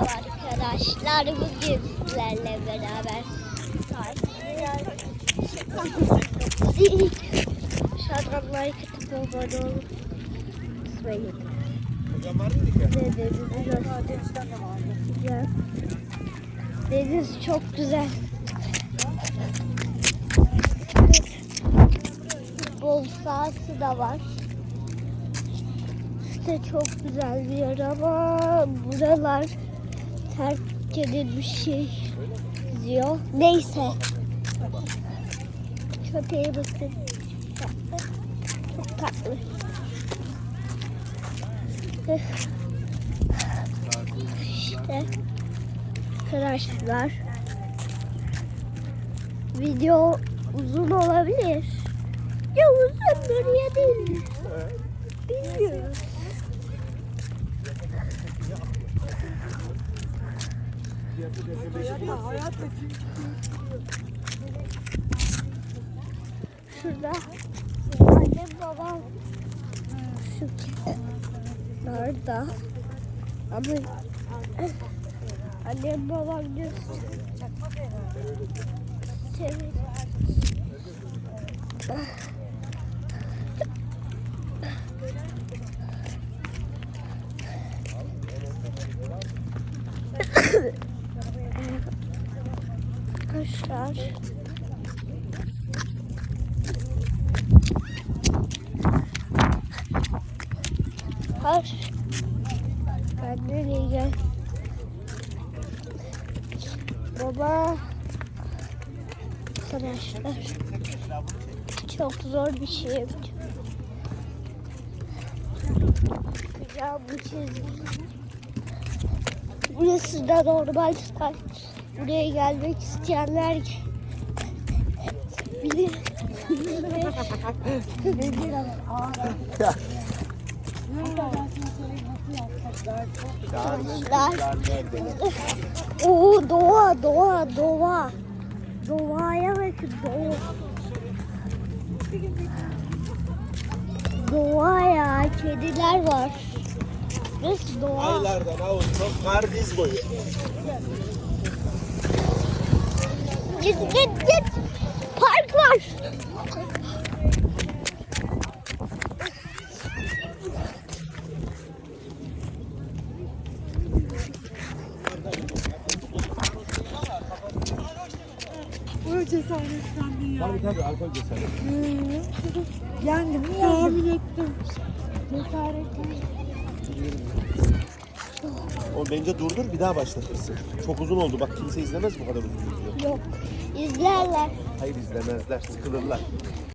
Merhaba arkadaşlar. Bugün sizlerle beraber Şadran like atıp abone dediğini göstereceğim. Deniz çok güzel. Futbol sahası da var. İşte çok güzel bir yer ama buralar terk edilmiş şey diyor. Neyse. Köpeğe bakın. Çok tatlı. İşte arkadaşlar video uzun olabilir. Ya uzundur ya değil. Bilmiyorum. Şurada annem babam şu kenarda ama annem babam diyor Arkadaşlar Har. Ben nereye gel? Baba. Arkadaşlar. Çok zor bir şey yapacağım. Yapacağım bu çizgi. Burası da normal site. Buraya gelmek isteyenler bilir. Oo doğa doğa doğa. Doğaya bakın doğa. Doğa ya kediler var. Burası doğa. Aylardan Ağustos kar diz boyu. Git git git. Park var. Cesaretlendin ya. Tabii tabii alkol cesaret. Yendim mi Tahmin ettim. Cesaretlendim. O bence durdur bir daha başlatırsın. Çok uzun oldu bak kimse izlemez bu kadar uzun video. Yok. İzlerler. Hayır izlemezler sıkılırlar.